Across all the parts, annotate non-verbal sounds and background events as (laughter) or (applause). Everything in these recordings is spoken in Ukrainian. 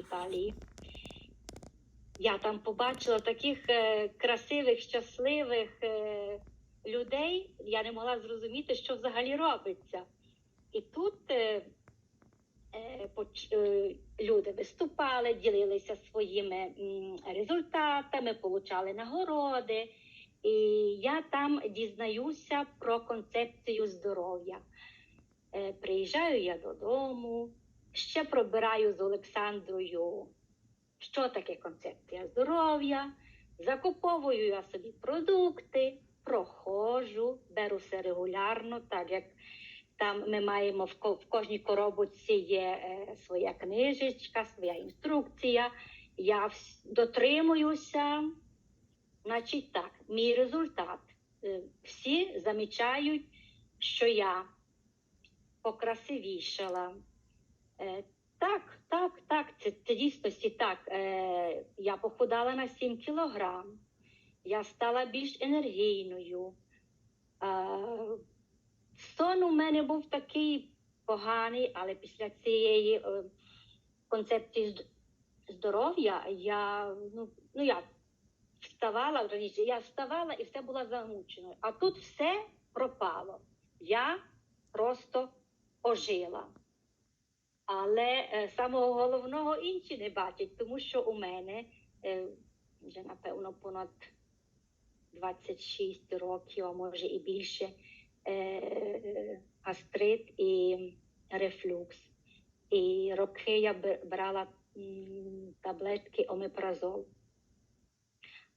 Італії. Я там побачила таких е, красивих, щасливих е, людей. Я не могла зрозуміти, що взагалі робиться. І тут е, люди виступали, ділилися своїми результатами, получали нагороди. І я там дізнаюся про концепцію здоров'я. Приїжджаю я додому, ще пробираю з Олександрою, що таке концепція здоров'я, закуповую я собі продукти, проходжу, беру все регулярно, так як там ми маємо в, в кожній коробочці є е, своя книжечка, своя інструкція. Я дотримуюся. Значить, так, мій результат. Е, Всі замічають, що я покрасивішала. Е, Так, так, так, це, це дійсності так. Е, Я похудала на 7 кілограм, я стала більш енергійною. Е, Сон у мене був такий поганий, але після цієї е, концепції здоров'я я ну, ну як вставала раніше, я вставала і все була замученою. А тут все пропало. Я просто ожила. Але е, самого головного інші не бачать, тому що у мене е, вже напевно понад 26 років, а може і більше, е, гастрит і рефлюкс. І роки я брала таблетки омепразол.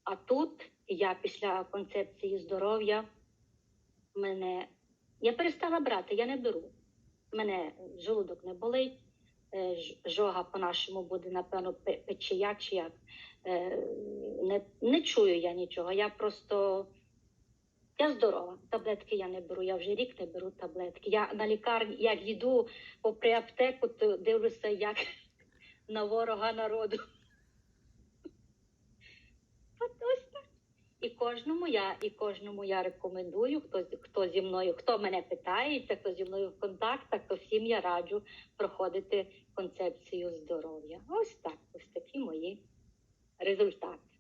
А тут я після концепції здоров'я мене я перестала брати, я не беру. Мене желудок не болить, е, жога по-нашому буде, напевно, пе- печія чи як. Е, Не, не чую я нічого. Я просто я здорова. Таблетки я не беру. Я вже рік не беру таблетки. Я на лікарні, як йду попри аптеку, то дивлюся, як на ворога народу. (laughs) От ось. І кожному я, і кожному я рекомендую, хто, хто зі мною, хто мене питається, хто зі мною в контактах, то всім я раджу проходити концепцію здоров'я. Ось так, ось такі мої результати.